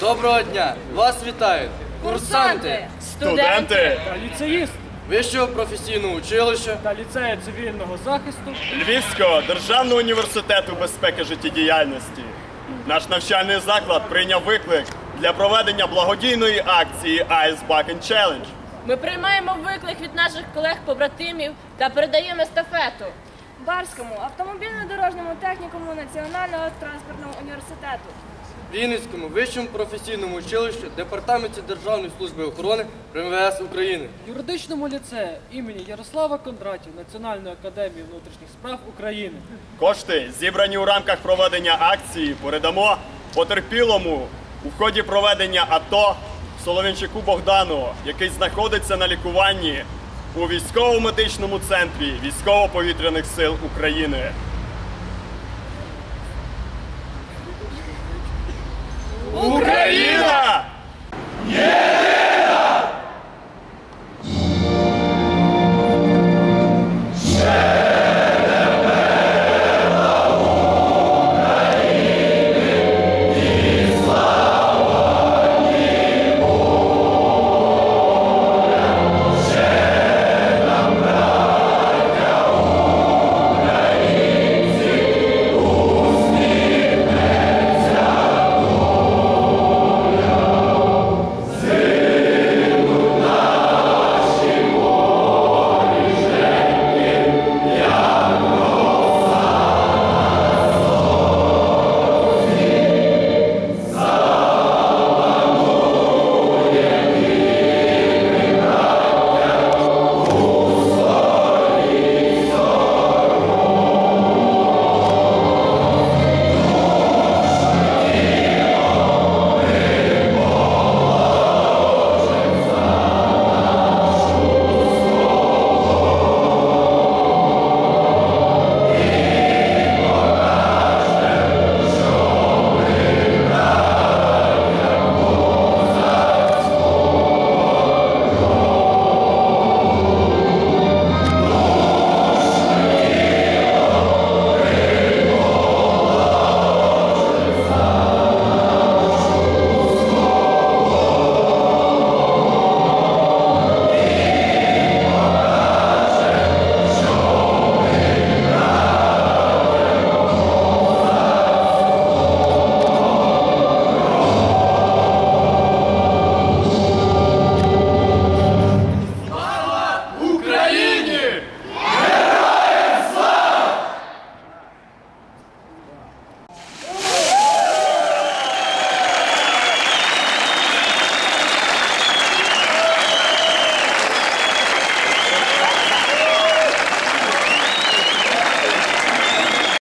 Доброго дня! Вас вітають курсанти студенти та ліцеїст Вищого професійного училища та ліцею цивільного захисту Львівського державного університету безпеки життєдіяльності. Наш навчальний заклад прийняв виклик для проведення благодійної акції Ice Bucket Challenge. Ми приймаємо виклик від наших колег-побратимів та передаємо естафету. Барському автомобільно-дорожньому технікуму Національного транспортного університету. Вінницькому вищому професійному училищу Департаменті Державної служби охорони при МВС України. юридичному ліцею імені Ярослава Кондратів Національної академії внутрішніх справ України. Кошти, зібрані у рамках проведення акції, передамо потерпілому у ході проведення АТО Соловінчику Богдану, який знаходиться на лікуванні у військово-медичному центрі військово-повітряних сил України.